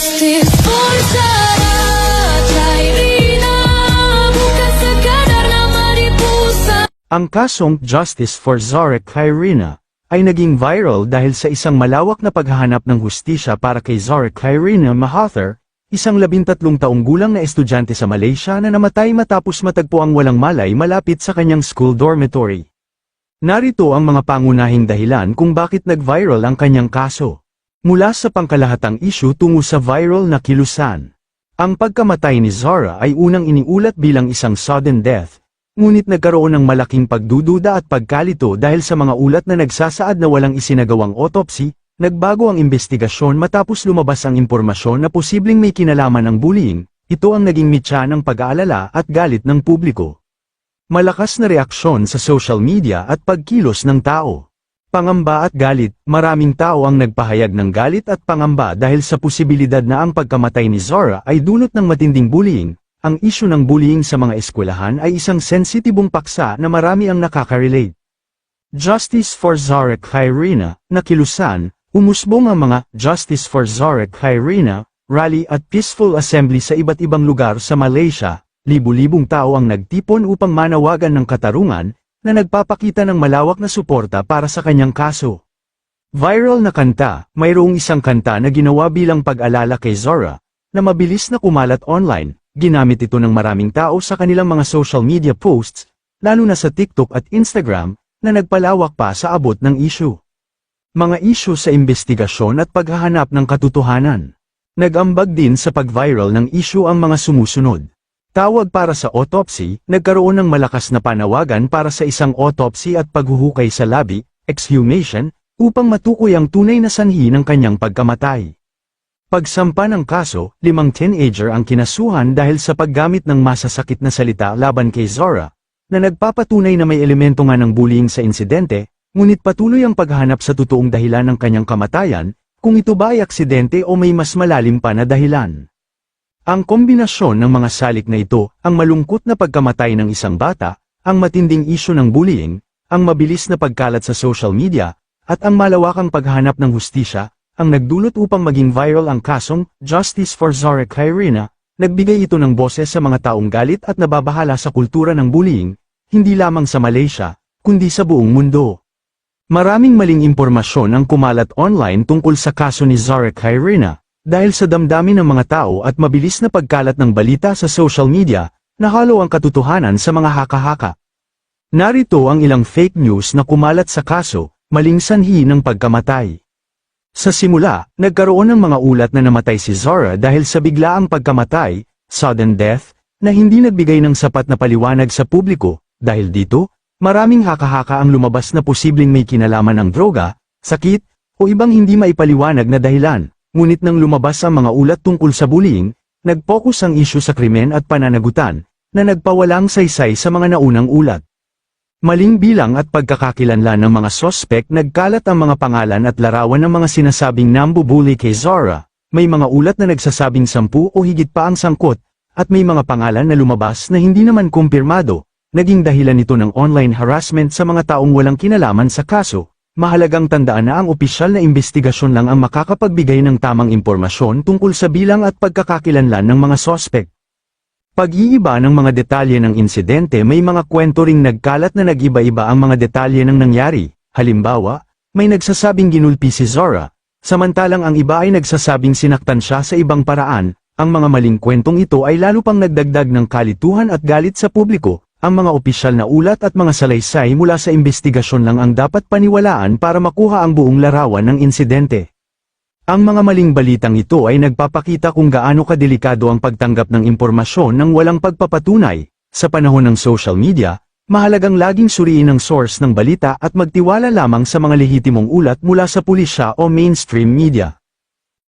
Justice for Sarah Ang kasong Justice for Zarek Kyrina ay naging viral dahil sa isang malawak na paghahanap ng hustisya para kay Zarek Kyrina Mahathir, isang labintatlong taong gulang na estudyante sa Malaysia na namatay matapos matagpo ang walang malay malapit sa kanyang school dormitory. Narito ang mga pangunahing dahilan kung bakit nag-viral ang kanyang kaso. Mula sa pangkalahatang issue tungo sa viral na kilusan. Ang pagkamatay ni Zara ay unang iniulat bilang isang sudden death, ngunit nagkaroon ng malaking pagdududa at pagkalito dahil sa mga ulat na nagsasaad na walang isinagawang autopsy, nagbago ang investigasyon matapos lumabas ang impormasyon na posibleng may kinalaman ng bullying, ito ang naging mitya ng pag-aalala at galit ng publiko. Malakas na reaksyon sa social media at pagkilos ng tao. Pangamba at galit, maraming tao ang nagpahayag ng galit at pangamba dahil sa posibilidad na ang pagkamatay ni Zara ay dulot ng matinding bullying. Ang isyu ng bullying sa mga eskwelahan ay isang sensitibong paksa na marami ang nakaka-relate. Justice for Zarek Kyrina, nakilusan, umusbong ang mga Justice for Zarek Kyrina, rally at peaceful assembly sa iba't ibang lugar sa Malaysia, libu-libong tao ang nagtipon upang manawagan ng katarungan, na nagpapakita ng malawak na suporta para sa kanyang kaso. Viral na kanta, mayroong isang kanta na ginawa bilang pag-alala kay Zora, na mabilis na kumalat online, ginamit ito ng maraming tao sa kanilang mga social media posts, lalo na sa TikTok at Instagram, na nagpalawak pa sa abot ng issue. Mga issue sa investigasyon at paghahanap ng katotohanan. Nag-ambag din sa pag-viral ng issue ang mga sumusunod. Tawag para sa autopsy, nagkaroon ng malakas na panawagan para sa isang autopsy at paghuhukay sa labi, exhumation, upang matukoy ang tunay na sanhi ng kanyang pagkamatay. Pagsampa ng kaso, limang teenager ang kinasuhan dahil sa paggamit ng masasakit na salita laban kay Zora, na nagpapatunay na may elemento nga ng bullying sa insidente, ngunit patuloy ang paghanap sa totoong dahilan ng kanyang kamatayan, kung ito ba ay aksidente o may mas malalim pa na dahilan. Ang kombinasyon ng mga salik na ito, ang malungkot na pagkamatay ng isang bata, ang matinding isyu ng bullying, ang mabilis na pagkalat sa social media, at ang malawakang paghanap ng hustisya, ang nagdulot upang maging viral ang kasong Justice for Zarek Kyrina, nagbigay ito ng boses sa mga taong galit at nababahala sa kultura ng bullying, hindi lamang sa Malaysia, kundi sa buong mundo. Maraming maling impormasyon ang kumalat online tungkol sa kaso ni Zarek Kyrina, dahil sa damdamin ng mga tao at mabilis na pagkalat ng balita sa social media, nahalo ang katotohanan sa mga haka-haka. Narito ang ilang fake news na kumalat sa kaso, maling sanhi ng pagkamatay. Sa simula, nagkaroon ng mga ulat na namatay si Zara dahil sa biglaang pagkamatay, sudden death, na hindi nagbigay ng sapat na paliwanag sa publiko, dahil dito, maraming haka-haka ang lumabas na posibleng may kinalaman ng droga, sakit, o ibang hindi maipaliwanag na dahilan. Ngunit nang lumabas ang mga ulat tungkol sa bullying, nag-focus ang isyu sa krimen at pananagutan, na nagpawalang saysay sa mga naunang ulat. Maling bilang at pagkakakilanlan ng mga sospek nagkalat ang mga pangalan at larawan ng mga sinasabing nambubuli kay Zara, may mga ulat na nagsasabing sampu o higit pa ang sangkot, at may mga pangalan na lumabas na hindi naman kumpirmado, naging dahilan nito ng online harassment sa mga taong walang kinalaman sa kaso, mahalagang tandaan na ang opisyal na investigasyon lang ang makakapagbigay ng tamang impormasyon tungkol sa bilang at pagkakakilanlan ng mga sospek. Pag-iiba ng mga detalye ng insidente may mga kwento ring nagkalat na nag-iba-iba ang mga detalye ng nangyari, halimbawa, may nagsasabing ginulpi si Zora, samantalang ang iba ay nagsasabing sinaktan siya sa ibang paraan, ang mga maling kwentong ito ay lalo pang nagdagdag ng kalituhan at galit sa publiko, ang mga opisyal na ulat at mga salaysay mula sa investigasyon lang ang dapat paniwalaan para makuha ang buong larawan ng insidente. Ang mga maling balitang ito ay nagpapakita kung gaano kadelikado ang pagtanggap ng impormasyon ng walang pagpapatunay. Sa panahon ng social media, mahalagang laging suriin ang source ng balita at magtiwala lamang sa mga lehitimong ulat mula sa pulisya o mainstream media.